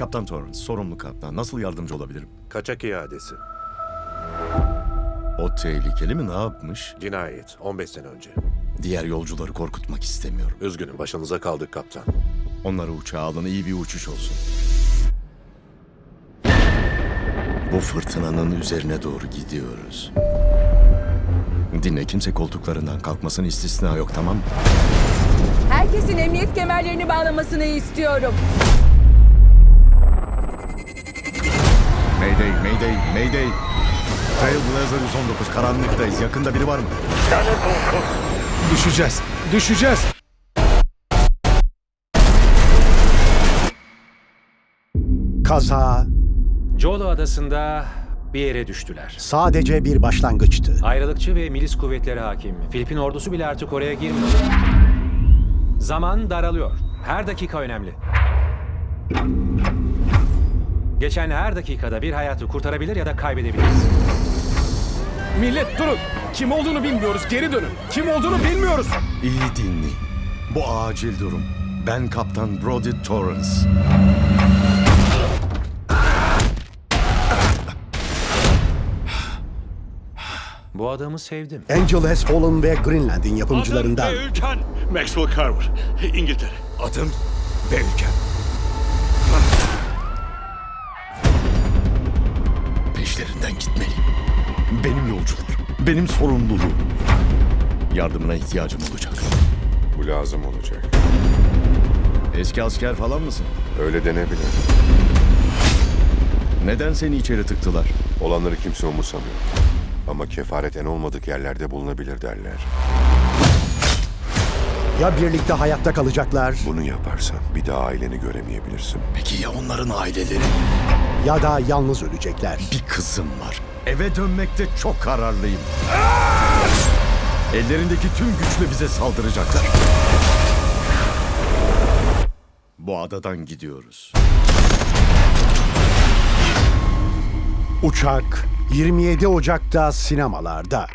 Kaptan Torrance, sorumlu kaptan. Nasıl yardımcı olabilirim? Kaçak iadesi. O tehlikeli mi? Ne yapmış? Cinayet. 15 sene önce. Diğer yolcuları korkutmak istemiyorum. Üzgünüm başınıza kaldık kaptan. Onları uçağa alın, iyi bir uçuş olsun. Bu fırtınanın üzerine doğru gidiyoruz. Dinle, kimse koltuklarından kalkmasın istisna yok, tamam mı? Herkesin emniyet kemerlerini bağlamasını istiyorum. Mayday, mayday, mayday. Trailblazer 119, karanlıktayız. Yakında biri var mı? Düşeceğiz. Düşeceğiz. Kaza Jolo Adası'nda bir yere düştüler. sadece bir başlangıçtı. Ayrılıkçı ve milis kuvvetleri hakim. Filipin ordusu bile artık oraya girmiyor. Zaman daralıyor. Her dakika önemli. Geçen her dakikada bir hayatı kurtarabilir ya da kaybedebiliriz. Millet durun. Kim olduğunu bilmiyoruz. Geri dönün. Kim olduğunu bilmiyoruz. İyi dinleyin. Bu acil durum. Ben Kaptan Brody Torrance. Bu adamı sevdim. Angel Has Fallen ve Greenland'in yapımcılarından Adım ve ülken Maxwell Carver, İngiltere. Adım ve ülkem. Peşlerinden gitmeliyim. Benim yolcular. Benim sorumluluğum. Yardımına ihtiyacım olacak. Bu lazım olacak. Eski asker falan mısın? Öyle denebilir. Neden seni içeri tıktılar? Olanları kimse umursamıyor. Ama kefaret en olmadık yerlerde bulunabilir derler. Ya birlikte hayatta kalacaklar Bunu yaparsan bir daha aileni göremeyebilirsin. Peki ya onların aileleri? ya da yalnız ölecekler. Bir kızım var. Eve dönmekte çok kararlıyım. Ellerindeki tüm güçle bize saldıracaklar. Bu adadan gidiyoruz. Uçak 27 Ocak'ta sinemalarda.